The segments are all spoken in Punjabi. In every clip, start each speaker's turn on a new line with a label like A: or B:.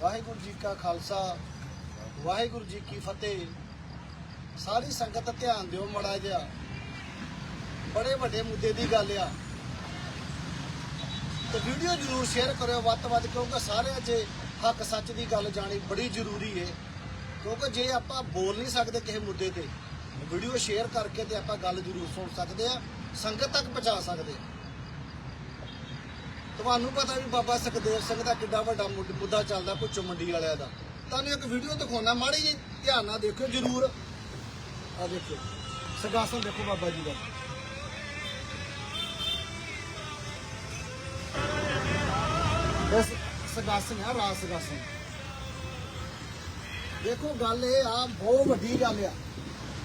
A: ਵਾਹਿਗੁਰੂ ਜੀ ਕਾ ਖਾਲਸਾ, ਵਾਹਿਗੁਰੂ ਜੀ ਕੀ ਫਤਿਹ। ਸਾਰੀ ਸੰਗਤ ਧਿਆਨ ਦਿਓ ਮੜਾ ਜਿਹਾ। ਬੜੇ ਵੱਡੇ ਮੁੱਦੇ ਦੀ ਗੱਲ ਆ। ਤੇ ਵੀਡੀਓ ਜਰੂਰ ਸ਼ੇਅਰ ਕਰਿਓ ਵੱਧ ਤੋਂ ਵੱਧ, ਕਿਉਂਕਿ ਸਾਰਿਆਂ 'ਚ ਹੱਕ ਸੱਚ ਦੀ ਗੱਲ ਜਾਣੀ ਬੜੀ ਜ਼ਰੂਰੀ ਹੈ ਕਿਉਂਕਿ ਜੇ ਆਪਾਂ ਬੋਲ ਨਹੀਂ ਸਕਦੇ ਕਿਸੇ ਮੁੱਦੇ ਤੇ, ਵੀਡੀਓ ਸ਼ੇਅਰ ਕਰਕੇ ਤੇ ਆਪਾਂ ਗੱਲ ਜ਼ਰੂਰ ਸੁਣ ਸਕਦੇ ਆ, ਸੰਗਤ ਤੱਕ ਪਹੁੰਚਾ ਸਕਦੇ ਆ। ਤੁਹਾਨੂੰ ਪਤਾ ਵੀ ਬਾਬਾ ਸੁਖਦੇਵ ਸਿੰਘ ਦਾ ਕਿੱਡਾ ਵੱਡਾ ਮੁੱਦ- ਮੁੱਦਾ ਚੱਲਦਾ ਪੁੱਛੋ ਮੰਡੀ ਵਾਲਿਆਂ ਦਾ। ਤੁਹਾਨੂੰ ਇੱਕ ਵੀਡੀਓ ਦਿਖਾਉਣਾ ਮਾੜੀ ਜੀ ਧਿਆਨ ਨਾਲ ਦੇਖਿਓ ਜਰੂਰ। ਆ ਦੇਖੋ ਸਗਾਸਨ ਦੇਖੋ ਬਾਬਾ ਜੀ ਦਾ। ਇਸ ਸਗਾਸਨ ਆ, ਰਾਜ ਸਗਾਸਨ। ਦੇਖੋ ਗੱਲ ਇਹ ਆ, ਬਹੁਤ ਵੱਡੀ ਗੱਲ ਆ।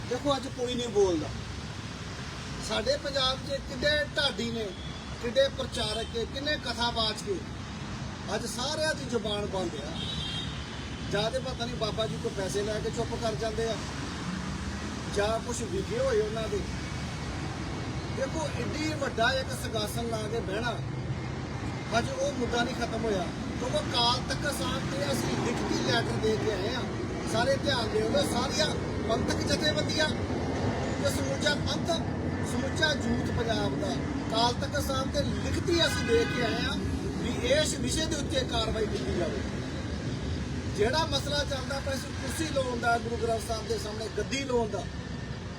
A: ਦੇਖੋ ਅੱਜ ਕੋਈ ਨਹੀਂ ਬੋਲਦਾ। ਸਾਡੇ ਪੰਜਾਬ 'ਚ ਕਿੱਡੇ ਢਾਡੀ ਨੇ। ਕਿੱਡੇ ਪ੍ਰਚਾਰਕ, ਕਿੰਨੇ ਕਥਾਵਾਚ ਕੇ ਅੱਜ ਸਾਰਿਆਂ ਦੀ ਜ਼ੁਬਾਨ ਬੰਦ ਆ। ਜ਼ਿਆਦਾ ਪਤਾ ਨਹੀਂ ਬਾਬਾ ਜੀ ਕੋ ਪੈਸੇ ਲੈ ਕੇ ਚੁੱਪ ਕਰ ਜਾਂਦੇ ਆ, ਜਾਂ ਕੁਝ ਵਿਖੇ ਹੋਏ ਉਹਨਾਂ ਦੇ। ਦੇਖੋ ਇੱਡੀ ਵੱਡਾ ਇੱਕ ਸਗਾਸਨ ਲਾ ਕੇ ਬਹਿਣਾ, ਅੱਜ ਉਹ ਮੁੱਦਾ ਨਹੀਂ ਖਤਮ ਹੋਇਆ। ਕਿਉਂਕਿ ਕਾਲ ਤੱਕ ਸਾਹਿਬ ਤੇ ਅਸੀਂ ਲਿਖਤੀ ਲੈਟਰ ਦੇ ਕੇ ਆਏ ਆ। ਸਾਰੇ ਧਿਆਨ ਦਿਓ, ਸਾਰੀਆਂ ਪੰਥਕ ਜਥੇਬੰਦੀਆਂ, ਤੇ ਸਮੁੱਚਾ ਪੰਥ ਸਮੁੱਚਾ ਜੂਥ ਪੰਜਾਬ ਦਾ। ਕਾਲ ਤੱਕ ਸਾਹਿਬ ਤੇ ਲਿਖਤੀ ਅਸੀਂ ਦੇ ਕੇ ਆਏ ਆ ਵੀ ਇਸ ਵਿਸ਼ੇ ਦੇ ਉੱਤੇ ਕਾਰਵਾਈ ਕੀਤੀ ਜਾਵੇ। ਜਿਹੜਾ ਮਸਲਾ ਚੱਲਦਾ ਪਿਆ ਸੀ, ਕੁਰਸੀ ਲਾਉਣ ਦਾ, ਗੁਰੂ ਗ੍ਰੰਥ ਸਾਹਿਬ ਦੇ ਸਾਹਮਣੇ ਗੱਦੀ ਲਾਉਣ ਦਾ,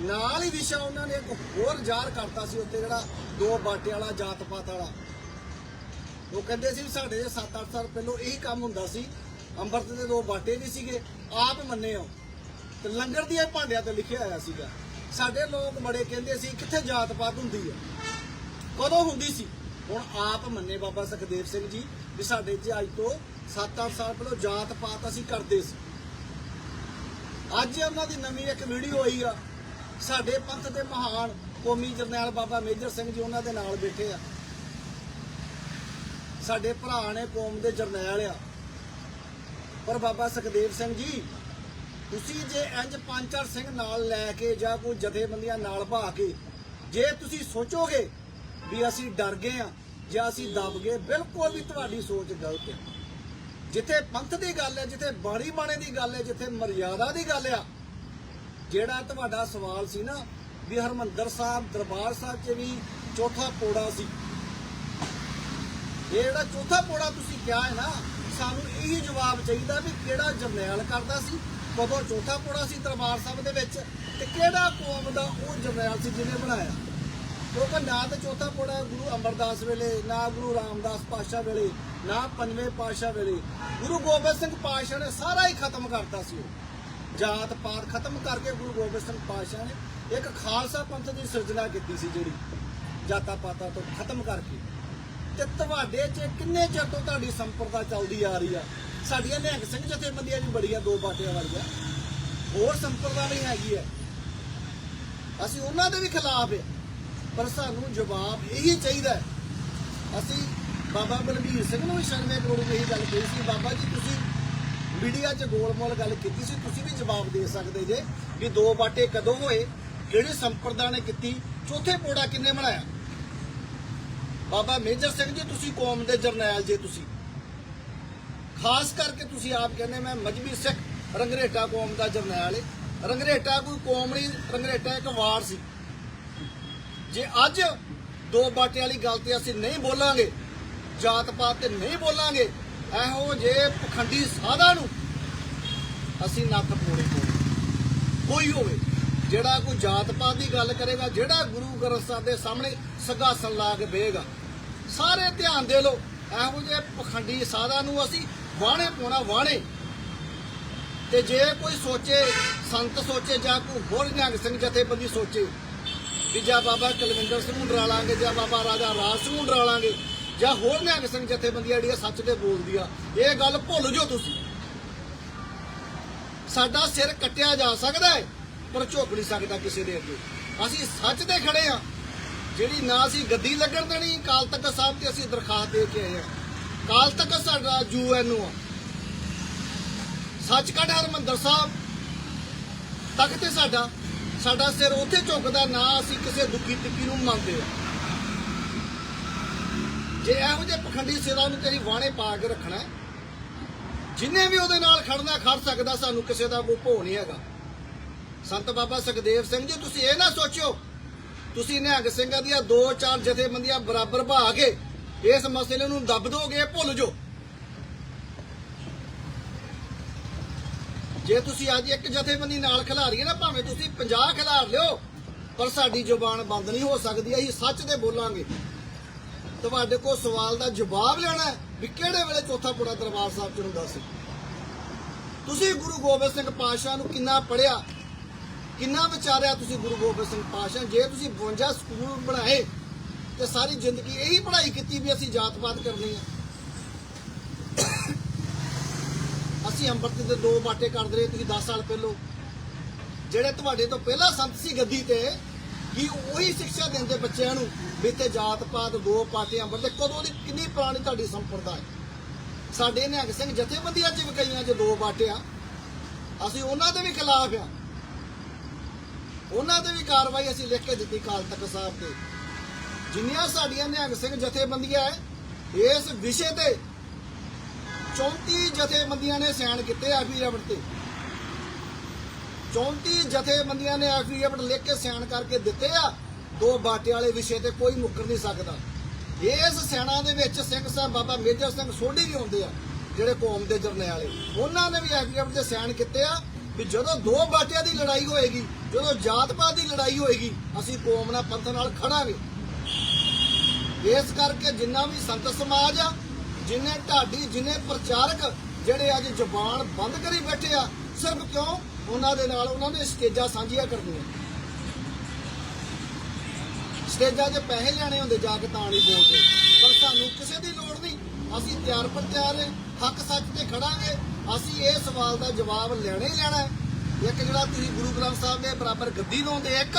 A: ਨਾਲ ਹੀ ਵਿਸ਼ਾ ਉਹਨਾਂ ਨੇ ਇੱਕ ਹੋਰ ਜ਼ਾਹਰ ਕਰਤਾ ਸੀ ਉੱਤੇ ਜਿਹੜਾ ਦੋ ਬਾਟੇ ਵਾਲਾ ਜਾਤ ਪਾਤ ਵਾਲਾ। ਉਹ ਕਹਿੰਦੇ ਸੀ ਵੀ ਸਾਡੇ 7-8 ਸਾਲ ਪਹਿਲਾਂ ਇਹੀ ਕੰਮ ਹੁੰਦਾ ਸੀ, ਅੰਮ੍ਰਿਤ ਦੇ ਦੋ ਬਾਟੇ ਨਹੀਂ ਸੀਗੇ, ਆਪ ਮੰਨੇ ਹੋ ਤੇ ਲੰਗਰ ਦੀਆਂ ਭਾਂਡਿਆਂ ਤੇ ਲਿਖਿਆ ਹੋਇਆ ਸੀਗਾ। ਸਾਡੇ ਲੋਕ ਬੜੇ ਕਹਿੰਦੇ ਸੀ, ਕਿੱਥੇ ਜਾਤ ਪਾਤ ਹੁੰਦੀ ਹੈ ਕਦੋਂ ਹੁੰਦੀ ਸੀ? ਹੁਣ ਆਪ ਮੰਨੇ ਬਾਬਾ ਸੁਖਦੇਵ ਸਿੰਘ ਜੀ ਵੀ ਸਾਡੇ 'ਚ ਅੱਜ ਤੋਂ 7-8 ਸਾਲ ਪਹਿਲਾਂ ਜਾਤ ਪਾਤ ਅਸੀਂ ਕਰਦੇ ਸੀ। ਅੱਜ ਉਹਨਾਂ ਦੀ ਨਵੀਂ ਇੱਕ ਵੀਡੀਓ ਆਈ ਆ। ਸਾਡੇ ਪੰਥ ਦੇ ਮਹਾਨ ਕੌਮੀ ਜਰਨੈਲ ਬਾਬਾ ਮੇਜਰ ਸਿੰਘ ਜੀ ਉਹਨਾਂ ਦੇ ਨਾਲ ਬੈਠੇ ਆ। ਸਾਡੇ ਭਰਾ ਨੇ ਕੌਮ ਦੇ ਜਰਨੈਲ ਆ। ਪਰ ਬਾਬਾ ਸੁਖਦੇਵ ਸਿੰਘ ਜੀ ਤੁਸੀਂ ਜੇ ਇੰਜ ਪੰਜ ਚਾਰ ਸਿੰਘ ਨਾਲ ਲੈ ਕੇ ਜਾਂ ਕੋਈ ਜਥੇਬੰਦੀਆਂ ਨਾਲ ਭਾ ਕੇ, ਜੇ ਤੁਸੀਂ ਸੋਚੋਗੇ ਵੀ ਅਸੀਂ ਡਰ ਗਏ ਆ ਜਾਂ ਅਸੀਂ ਦਬ ਗਏ, ਬਿਲਕੁਲ ਵੀ ਤੁਹਾਡੀ ਸੋਚ ਗਲਤ ਹੈ। ਜਿੱਥੇ ਪੰਥ ਦੀ ਗੱਲ ਹੈ, ਜਿੱਥੇ ਬਾਣੀ ਬਾਣੇ ਦੀ ਗੱਲ ਹੈ, ਜਿੱਥੇ ਮਰਿਆਦਾ ਦੀ ਗੱਲ ਆ, ਜਿਹੜਾ ਤੁਹਾਡਾ ਸਵਾਲ ਸੀ ਨਾ ਵੀ ਹਰਮੰਦਰ ਸਾਹਿਬ, ਦਰਬਾਰ ਸਾਹਿਬ 'ਚ ਵੀ ਚੌਥਾ ਪੋੜਾ ਸੀ। ਇਹ ਜਿਹੜਾ ਚੌਥਾ ਪੋੜਾ ਤੁਸੀਂ ਕਿਹਾ ਹੈ ਨਾ, ਸਾਨੂੰ ਇਹੀ ਜਵਾਬ ਚਾਹੀਦਾ ਵੀ ਕਿਹੜਾ ਜਰਨੈਲ ਕਰਦਾ ਸੀ ਕਦੋਂ ਚੌਥਾ ਪੋੜਾ ਸੀ ਦਰਬਾਰ ਸਾਹਿਬ ਦੇ ਵਿੱਚ ਤੇ ਕਿਹੜਾ ਕੌਮ ਦਾ ਉਹ ਜਰਨੈਲ ਸੀ ਜਿਹਨੇ ਬਣਾਇਆ? ਕਿਉਂਕਿ ਨਾ ਤਾਂ ਚੌਥਾ ਪੋੜਾ ਗੁਰੂ ਅਮਰਦਾਸ ਵੇਲੇ, ਨਾ ਗੁਰੂ ਰਾਮਦਾਸ ਪਾਸ਼ਾ ਵੇਲੇ, ਨਾ ਪੰਜਵੇਂ ਪਾਸ਼ਾ ਵੇਲੇ। ਗੁਰੂ ਗੋਬਿੰਦ ਸਿੰਘ ਪਾਸ਼ਾ ਨੇ ਸਾਰਾ ਹੀ ਖਤਮ ਕਰਤਾ ਸੀ ਉਹ। ਜਾਤ ਪਾਤ ਖਤਮ ਕਰਕੇ ਗੁਰੂ ਗੋਬਿੰਦ ਸਿੰਘ ਪਾਸ਼ਾ ਨੇ ਇੱਕ ਖਾਲਸਾ ਪੰਥ ਦੀ ਸਿਰਜਣਾ ਕੀਤੀ ਸੀ ਜਿਹੜੀ ਜਾਤਾਂ ਪਾਤਾਂ ਤੋਂ ਖਤਮ ਕਰਕੇ। ਤੇ ਤੁਹਾਡੇ 'ਚ ਕਿੰਨੇ ਚਿਰ ਤੋਂ ਤੁਹਾਡੀ ਸੰਪਰਦਾ ਚੱਲਦੀ ਆ ਰਹੀ ਆ? ਸਾਡੀਆਂ ਨਿਹੰਗ ਸਿੰਘ ਜਥੇਬੰਦੀਆਂ ਵੀ ਬੜੀਆਂ ਦੋ ਬਾਟਿਆਂ ਵਾਲੀਆਂ। ਹੋਰ ਸੰਪਰਦਾ ਨਹੀਂ ਹੈਗੀ ਹੈ ਅਸੀਂ ਉਹਨਾਂ ਦੇ ਵੀ ਖਿਲਾਫ ਹੈ ਪਰ ਸਾਨੂੰ ਜਵਾਬ ਇਹੀ ਚਾਹੀਦਾ ਅਸੀਂ ਬਾਬਾ ਬਲਬੀਰ ਸਿੰਘ ਨੂੰ ਵੀ ਸ਼ਰਮੇ ਕਰੋੜ ਇਹੀ ਗੱਲ ਕਹੀ ਸੀ। ਬਾਬਾ ਜੀ, ਤੁਸੀਂ ਮੀਡੀਆ 'ਚ ਗੋਲਮੋਲ ਗੱਲ ਕੀਤੀ ਸੀ। ਤੁਸੀਂ ਵੀ ਜਵਾਬ ਦੇ ਸਕਦੇ ਜੇ ਵੀ ਦੋ ਬਾਟੇ ਕਦੋਂ ਹੋਏ, ਕਿਹੜੀ ਸੰਪਰਦਾ ਨੇ ਕੀਤੀ, ਚੌਥੇ ਪੋੜਾ ਕਿੰਨੇ ਬਣਾਇਆ? ਬਾਬਾ ਮੇਜਰ ਸਿੰਘ ਜੀ, ਤੁਸੀਂ ਕੌਮ ਦੇ ਜਰਨੈਲ ਜੇ ਤੁਸੀਂ। ਖਾਸ ਕਰਕੇ ਤੁਸੀਂ ਆਪ ਕਹਿੰਦੇ, ਮੈਂ ਮਜਬੀ ਸਿੱਖ, ਰੰਗਰੇਟਾ ਕੌਮ ਦਾ ਜਰਨੈਲ ਹੈ ਰੰਗਰੇਟਾ ਕੋਈ ਕੌਮ ਨਹੀਂ, ਰੰਗਰੇਟਾ ਇੱਕ ਵਾਰ ਸੀ। ਜੇ ਅੱਜ ਦੋ ਬਾਟੇ ਵਾਲੀ ਗੱਲ ਤੇ ਅਸੀਂ ਨਹੀਂ ਬੋਲਾਂਗੇ, ਜਾਤ ਪਾਤ ਤੇ ਨਹੀਂ ਬੋਲਾਂਗੇ, ਇਹੋ ਜੇ ਪਖੰਡੀ ਸਾਧਾ ਨੂੰ ਅਸੀਂ ਨੱਕ ਪੋੜੇ ਕੋਈ ਹੋਵੇ। ਜਿਹੜਾ ਕੋਈ ਜਾਤ ਪਾਤ ਦੀ ਗੱਲ ਕਰੇਗਾ, ਜਿਹੜਾ ਗੁਰੂ ਗ੍ਰੰਥ ਸਾਹਿਬ ਦੇ ਸਾਹਮਣੇ ਸਗਾਸਨ ਲਾ ਕੇ ਬਹੇਗਾ। ਸਾਰੇ ਧਿਆਨ ਦੇ ਲੋ ਇਹੋ ਜਿਹੇ ਪਖੰਡੀ ਸਾਧਾ ਨੂੰ ਅਸੀਂ ਵਾਣੇ ਪਾਉਣਾ ਵਾਣੇ ਤੇ ਜੇ ਕੋਈ ਸੋਚੇ, ਸੰਤ ਸੋਚੇ ਜਾਂ ਕੋਈ ਹੋਰ ਨਿਹੰਗ ਸਿੰਘ ਜਥੇਬੰਦੀ ਸੋਚੇ ਵੀ ਜਾਂ ਬਾਬਾ ਕੁਲਵਿੰਦਰ ਸਿੰਘ ਨੂੰ ਡਰਾ ਲਾਂਗੇ ਜਾਂ ਬਾਬਾ ਰਾਜਾ ਰਾਜ ਸਿੰਘ ਨੂੰ ਡਰਾ ਲਾਂਗੇ ਜਾਂ ਹੋਰ ਨਿਹੰਗ ਸਿੰਘ ਜਥੇਬੰਦੀਆਂ ਜਿਹੜੀਆਂ ਸੱਚ ਦੇ ਆ, ਇਹ ਗੱਲ ਭੁੱਲ ਜਾਓ ਤੁਸੀਂ। ਸਾਡਾ ਸਿਰ ਕੱਟਿਆ ਜਾ ਸਕਦਾ ਹੈ। ਪਰ ਝੁਕ ਨਹੀਂ ਸਕਦਾ ਕਿਸੇ ਦੇ ਅੱਗੇ। ਅਸੀਂ ਸੱਚ ਤੇ ਖੜੇ ਆ ਜਿਹੜੀ ਨਾ ਅਸੀਂ ਗੱਦੀ ਲੱਗਣ ਦੇਣੀ ਕਾਲ ਤਖ਼ਤ ਸਾਹਿਬ ਤੇ ਅਸੀਂ ਦਰਖਾਸਤ ਦੇ ਕੇ ਆਏ ਆ ਕਾਲ ਤਖ਼ਤ ਸਾਡਾ ਯੂਐਨਓ ਆ। ਸੱਚਖੰਡ ਹਰਮੰਦਰ ਸਾਹਿਬ। ਤਖ਼ਤ ਤੇ ਸਾਡਾ। ਸਾਡਾ ਸਿਰ ਉੱਥੇ ਝੁਕਦਾ, ਨਾ ਅਸੀਂ ਕਿਸੇ ਦੁੱਖੀ ਤਿੱਕੀ ਨੂੰ ਮੰਨਦੇ ਆ ਜੇ ਇਹੋ ਜਿਹੇ ਪਖੰਡੀ ਸਿਰਾਂ ਨੂੰ ਤੇਰੀ ਵਾਣੇ ਪਾ ਕੇ ਰੱਖਣਾ ਜਿੰਨੇ ਵੀ ਉਹਦੇ ਨਾਲ ਖੜਨਾ, ਖੜ ਸਕਦਾ, ਸਾਨੂੰ ਕਿਸੇ ਦਾ ਕੋਈ ਭੋ ਨਹੀਂ ਹੈਗਾ। ਸੰਤ ਬਾਬਾ ਸੁਖਦੇਵ ਸਿੰਘ ਜੀ, ਤੁਸੀਂ ਇਹ ਨਾ ਸੋਚਿਓ, ਤੁਸੀਂ ਨਿਹੰਗ ਸਿੰਘਾਂ ਦੀਆਂ ਦੋ ਚਾਰ ਜਥੇਬੰਦੀਆਂ ਬਰਾਬਰ ਭਾ ਕੇ ਇਸ ਮਸਲੇ ਨੂੰ ਦੱਬ ਦੋਗੇ ਭੁੱਲ ਜਾਓ। ਜੇ ਤੁਸੀਂ ਅੱਜ ਇੱਕ ਜਥੇਬੰਦੀ ਨਾਲ ਖਿਲਾਰੀਏ ਨਾ, ਭਾਵੇਂ ਤੁਸੀਂ 50 ਖਿਲਾਰ ਲਿਓ, ਪਰ ਸਾਡੀ ਜ਼ੁਬਾਨ ਬੰਦ ਨਹੀਂ ਹੋ ਸਕਦੀ, ਅਸੀਂ ਸੱਚ ਦੇ ਬੋਲਾਂਗੇ। ਤੁਹਾਡੇ ਕੋਲ ਸਵਾਲ ਦਾ ਜਵਾਬ ਲੈਣਾ ਵੀ ਕਿਹੜੇ ਵੇਲੇ ਚੌਥਾ ਪੁੜਾ ਦਰਬਾਰ ਸਾਹਿਬ ਚ ਹੁੰਦਾ ਸੀ? ਤੁਸੀਂ ਗੁਰੂ ਗੋਬਿੰਦ ਸਿੰਘ ਪਾਤਸ਼ਾਹ ਨੂੰ ਕਿੰਨਾ ਪੜਿਆ ਕਿੰਨਾ ਵਿਚਾਰਿਆ ਤੁਸੀਂ ਗੁਰੂ ਗੋਬਿੰਦ ਸਿੰਘ ਪਾਤਸ਼ਾਹ? ਜੇ ਤੁਸੀਂ 52 ਸਕੂਲ ਬਣਾਏ ਤੇ ਸਾਰੀ ਜ਼ਿੰਦਗੀ ਇਹੀ ਪੜ੍ਹਾਈ ਕੀਤੀ ਵੀ ਅਸੀਂ ਜਾਤ-ਪਾਤ ਕਰਨੀ ਹੈ। ਅਸੀਂ ਅੰਮ੍ਰਿਤ ਦੇ ਦੋ ਬਾਟੇ ਕਰਦੇ ਰਹੇ, ਤੁਸੀਂ 10 ਸਾਲ ਪਹਿਲੋਂ। ਜਿਹੜੇ ਤੁਹਾਡੇ ਤੋਂ ਪਹਿਲਾਂ ਸੰਤ ਸੀ ਗੱਦੀ ਤੇ, ਕਿ ਉਹੀ ਸਿੱਖਿਆ ਦਿੰਦੇ ਬੱਚਿਆਂ ਨੂੰ ਵੀ ਇੱਥੇ ਜਾਤ-ਪਾਤ, ਦੋ ਪਾਟੇ ਅੰਮ੍ਰਿਤ ਦੇ, ਕਦੋਂ ਦੀ ਕਿੰਨੀ ਪੁਰਾਣੀ ਤੁਹਾਡੀ ਸੰਪਰਦਾ ਹੈ? ਸਾਡੇ ਨਿਹੰਗ ਸਿੰਘ ਜਥੇਬੰਦੀਆਂ ਚ ਵੀ ਕਈਆਂ ਚ ਦੋ ਬਾਟੇ ਆ। ਅਸੀਂ ਉਹਨਾਂ ਦੇ ਵੀ ਖਿਲਾਫ ਆ। ਉਹਨਾਂ ਤੇ ਵੀ ਕਾਰਵਾਈ ਅਸੀਂ ਲਿਖ ਕੇ ਦਿੱਤੀ ਕਾਲ ਤਖ਼ਤ ਸਾਹਿਬ ਤੇ। ਜਿੰਨੀਆਂ ਸਾਡੀਆਂ ਨਿਹੰਗ ਸਿੰਘ ਜਥੇਬੰਦੀਆਂ ਹੈ ਇਸ ਵਿਸ਼ੇ ਤੇ 34 ਜਥੇਬੰਦੀਆਂ ਨੇ ਸਾਈਨ ਕੀਤੇ ਐਫੀਡੇਵਿਟ ਤੇ। 34 ਜਥੇਬੰਦੀਆਂ ਨੇ ਐਫੀਡੇਵਿਟ ਲਿਖ ਕੇ ਸਾਈਨ ਕਰਕੇ ਦਿੱਤੇ ਆ, ਦੋ ਬਾਟੇ ਵਾਲੇ ਵਿਸ਼ੇ ਤੇ ਕੋਈ ਮੁੱਕਰ ਨਹੀਂ ਸਕਦਾ। ਇਸ ਸੈਨਾ ਦੇ ਵਿੱਚ ਸਿੰਘ ਸਾਹਿਬ ਬਾਬਾ ਮੇਜਰ ਸਿੰਘ ਸੋਢੀ ਵੀ ਹੁੰਦੇ ਆ, ਜਿਹੜੇ ਕੌਮ ਦੇ ਜਰਨੇ ਵਾਲੇ ਉਹਨਾਂ ਨੇ ਵੀ ਐਫੀਡੇਵਿਟ ਤੇ ਸਾਈਨ ਕੀਤੇ ਆ ਵੀ ਜਦੋਂ ਦੋ ਬਾਟਿਆਂ ਦੀ ਲੜਾਈ ਹੋਏਗੀ, ਜਦੋਂ ਜਾਤ-ਪਾਤ ਦੀ ਲੜਾਈ ਹੋਏਗੀ, ਅਸੀਂ ਕੌਮ ਨਾਲ ਪੰਥ ਨਾਲ ਖੜਾਂਗੇ। ਇਸ ਕਰਕੇ ਜਿੰਨਾ ਵੀ ਸੰਤ ਸਮਾਜ ਆ, ਜਿੰਨੇ ਢਾਡੀ, ਜਿੰਨੇ ਪ੍ਰਚਾਰਕ ਜਿਹੜੇ ਅੱਜ ਜ਼ਬਾਨ ਬੰਦ ਕਰੀ ਬੈਠੇ ਆ, ਸਿਰਫ ਕਿਉਂ? ਉਹਨਾਂ ਦੇ ਨਾਲ ਉਹਨਾਂ ਨੇ ਸਟੇਜਾਂ ਸਾਂਝੀਆਂ ਕਰਨੀਆਂ। ਸਟੇਜਾਂ 'ਤੇ ਪੈਸੇ ਲੈਣੇ ਹੁੰਦੇ ਜਾ ਕੇ ਤਾਂ ਨਹੀਂ ਬੋਲਦੇ। ਪਰ ਸਾਨੂੰ ਕਿਸੇ ਦੀ ਲੋੜ ਨਹੀਂ। ਅਸੀਂ ਤਿਆਰ ਪਰ ਤਿਆਰ ਹਾਂ। ਹੱਕ ਸੱਚ ਤੇ ਖੜਾਂਗੇ। ਅਸੀਂ ਇਹ ਸਵਾਲ ਦਾ ਜਵਾਬ ਲੈਣਾ ਹੀ ਲੈਣਾ ਇੱਕ ਜਿਹੜਾ ਤੁਸੀਂ ਗੁਰੂ ਗ੍ਰੰਥ ਸਾਹਿਬ ਦੇ ਬਰਾਬਰ ਗੱਦੀ ਲਾਉਂਦੇ ਇੱਕ,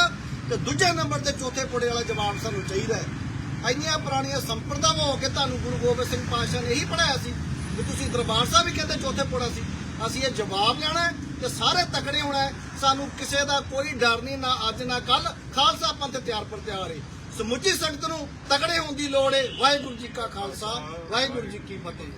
A: ਤੇ ਦੂਜੇ ਨੰਬਰ ਤੇ ਚੌਥੇ ਪੁੜੇ ਵਾਲਾ ਜਵਾਬ ਸਾਨੂੰ ਚਾਹੀਦਾ ਹੈ। ਇੰਨੀਆਂ ਪੁਰਾਣੀਆਂ ਸੰਪਰਦਾਵਾਂ ਹੋ ਕੇ ਤੁਹਾਨੂੰ ਗੁਰੂ ਗੋਬਿੰਦ ਸਿੰਘ ਪਾਤਸ਼ਾਹ ਨੇ ਇਹੀ ਪੜਾਇਆ ਸੀ ਵੀ ਤੁਸੀਂ ਦਰਬਾਰ ਸਾਹਿਬ ਵੀ ਕਹਿੰਦੇ ਚੌਥੇ ਪੁੜਾ ਸੀ। ਅਸੀਂ ਇਹ ਜਵਾਬ ਲੈਣਾ ਹੈ ਤੇ ਸਾਰੇ ਤਕੜੇ ਹੋਣਾ ਸਾਨੂੰ ਕਿਸੇ ਦਾ ਕੋਈ ਡਰ ਨਹੀਂ, ਨਾ ਅੱਜ, ਨਾ ਕੱਲ ਖਾਲਸਾ ਪੰਥ ਤਿਆਰ ਪਰ ਤਿਆਰ ਹੈ ਸਮੁੱਚੀ ਸੰਗਤ ਨੂੰ ਤਕੜੇ ਹੋਣ ਦੀ ਲੋੜ ਹੈ ਵਾਹਿਗੁਰੂ ਜੀ ਕਾ ਖਾਲਸਾ, ਵਾਹਿਗੁਰੂ ਜੀ ਕੀ ਫਤਿਹ।